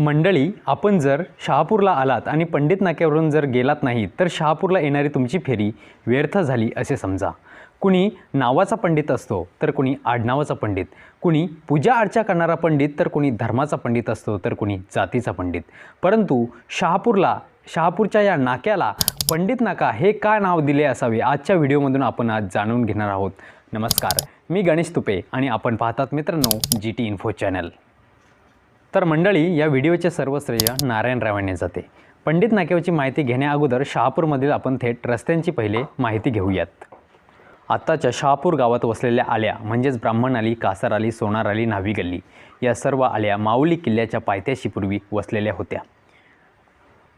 मंडळी आपण जर शहापूरला आलात आणि पंडित नाक्यावरून जर गेलात नाही तर शहापूरला येणारी तुमची फेरी व्यर्थ झाली असे समजा. कुणी नावाचा पंडित असतो तर कुणी आडनावाचा पंडित. कुणी पूजा अर्चा करणारा पंडित तर कुणी धर्माचा पंडित असतो तर कुणी जातीचा पंडित. परंतु शहापूरला शहापूरच्या या नाक्याला पंडित नाका हे का नाव दिले असावे आजच्या व्हिडिओमधून आपण आज जाणून घेणार आहोत. नमस्कार मी गणेश तुपे आणि आपण पाहतात मित्रांनो जी टी इन्फो चॅनल. तर मंडळी या व्हिडिओचे सर्व श्रेय नारायणरावांनी जाते. पंडित नाक्यावरची माहिती घेण्याअगोदर शहापूरमधील आपण थेट रस्त्यांची पहिले माहिती घेऊयात. आत्ताच्या शहापूर गावात वसलेल्या आल्या म्हणजेच ब्राह्मण आली कासार आली सोनार आली न्हावी गल्ली या सर्व आल्या माऊली किल्ल्याच्या पायथ्याशी पूर्वी वसलेल्या होत्या.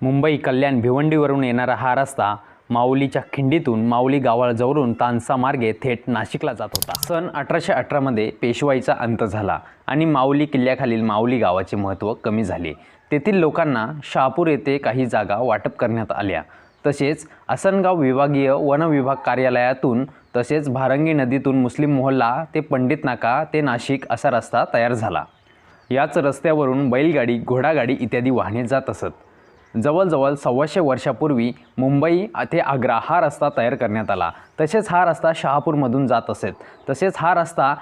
मुंबई कल्याण भिवंडीवरून येणारा हा रस्ता माऊलीच्या खिंडीतून माऊली गावाजवळून तानसा मार्गे थेट नाशिकला जात होता. सन अठराशे अठरामध्ये पेशवाईचा अंत झाला आणि माऊली किल्ल्याखालील माऊली गावाचे महत्त्व कमी झाले. तेथील लोकांना शहापूर येथे काही जागा वाटप करण्यात आल्या. तसेच असनगाव विभागीय वन विभाग कार्यालयातून तसेच भारंगी नदीतून मुस्लिम मोहल्ला ते पंडित नाका ते नाशिक असा रस्ता तयार झाला. याच रस्त्यावरून बैलगाडी घोडागाडी इत्यादी वाहने जात असत. जवळजवळ सव्वाशे वर्षापूर्वी मुंबई ते आग्रा हा रस्ता तयार करण्यात आला. तसेच हा रस्ता शहापूरमधून जात असेल तसेच हा रस्ता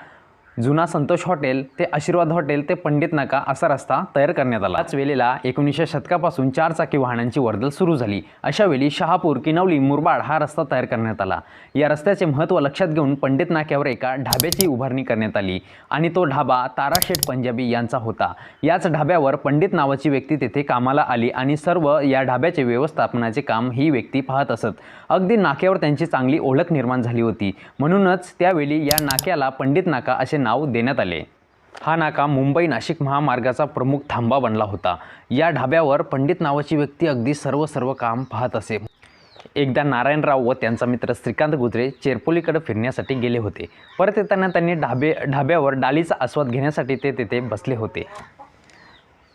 जुना संतोष हॉटेल ते आशीर्वाद हॉटेल ते पंडित नाका असा रस्ता तयार करण्यात आला. त्याच वेळेला एकोणीसशे शतकापासून चार चाकी वाहनांची वर्दळ सुरू झाली. अशा वेळी शहापूर किनवली मुरबाड हा रस्ता तयार करण्यात आला. या रस्त्याचे महत्त्व लक्षात घेऊन पंडित नाक्यावर एका ढाब्याची उभारणी करण्यात आली आणि तो ढाबा ताराशेठ पंजाबी यांचा होता. याच ढाब्यावर पंडित नावाची व्यक्ती तेथे कामाला आली आणि सर्व या ढाब्याचे व्यवस्थापनाचे काम ही व्यक्ती पाहत असत. अगदी नाक्यावर त्यांची चांगली ओळख निर्माण झाली होती. म्हणूनच त्यावेळी या नाक्याला पंडित नाका असे नाव देण्यात आले. हा नाका मुंबई नाशिक महामार्गाचा प्रमुख थांबा बनला होता. या ढाब्यावर पंडित नावाची व्यक्ती अगदी सर्व सर्व काम पाहत असे. एकदा नारायणराव व त्यांचा मित्र श्रीकांत गुजरे चेरपोलीकडे फिरण्यासाठी गेले होते. परत येताना त्यांनी ढाबे ढाब्यावर डालीचा आस्वाद घेण्यासाठी ते तेथे बसले होते.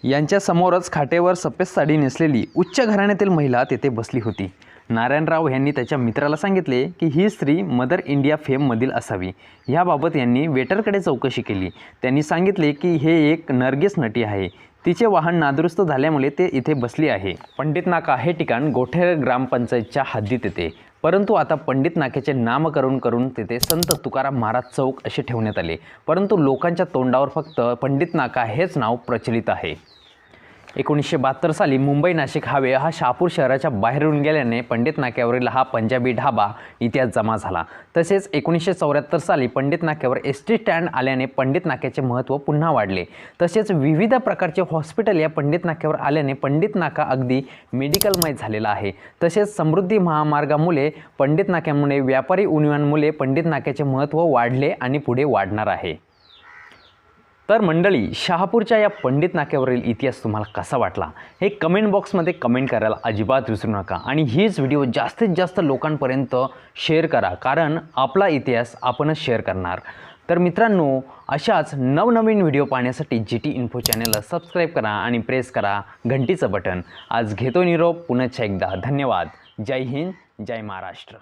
यांच्यासमोरच खाटेवर सफेद साडी नेसलेली उच्च घराण्यातील महिला तेथे बसली होती. नारायणराव यांनी त्याच्या मित्राला सांगितले की ही स्त्री मदर इंडिया फेममधील असावी. ह्याबाबत यांनी वेटरकडे चौकशी केली. त्यांनी सांगितले की हे एक नर्गिस नटी आहे. तिचे वाहन नादुरुस्त झाल्यामुळे ते इथे बसली आहे. पंडित नाका हे ठिकाण गोठेर ग्रामपंचायतच्या हद्दीत येते. परंतु आता पंडित नाक्याचे नामकरण करून तिथे संत तुकाराम महाराज चौक असे ठेवण्यात आले. परंतु लोकांच्या तोंडावर फक्त पंडित नाका हेच नाव प्रचलित आहे. एकोणीसशे बहात्तर साली मुंबई नाशिक हावे हा शहापूर शहराच्या बाहेरून गेल्याने पंडित नाक्यावरील हा पंजाबी ढाबा इतिहास जमा झाला. तसेच एकोणीसशे चौऱ्याहत्तर साली पंडित नाक्यावर एस टी स्टँड आल्याने पंडित नाक्याचे महत्त्व पुन्हा वाढले. तसेच विविध प्रकारचे हॉस्पिटल या पंडित नाक्यावर आल्याने पंडित नाका अगदी मेडिकलमय झालेला आहे. तसेच समृद्धी महामार्गामुळे पंडित नाक्यामुळे व्यापारी उन्नयनामुळे पंडित नाक्याचे महत्त्व वाढले आणि पुढे वाढणार आहे. तर मंडळी शहापूरच्या या पंडित नाक्यावरील इतिहास तुम्हाला कसा वाटला? हे कमेंट बॉक्समध्ये कमेंट करायला अजिबात विसरू नका. आणि हीच व्हिडिओ जास्तीत जास्त लोकांपर्यंत शेअर करा. कारण आपला इतिहास आपणच शेअर करणार. तर मित्रांनो अशाच नवनवीन व्हिडिओ पाहण्यासाठी जी टी इन्फो चॅनलला सबस्क्राईब करा आणि प्रेस करा घंटीचं बटन आज घेतो निरोप. पुनश्च एकदा. धन्यवाद. जय हिंद. जय महाराष्ट्र.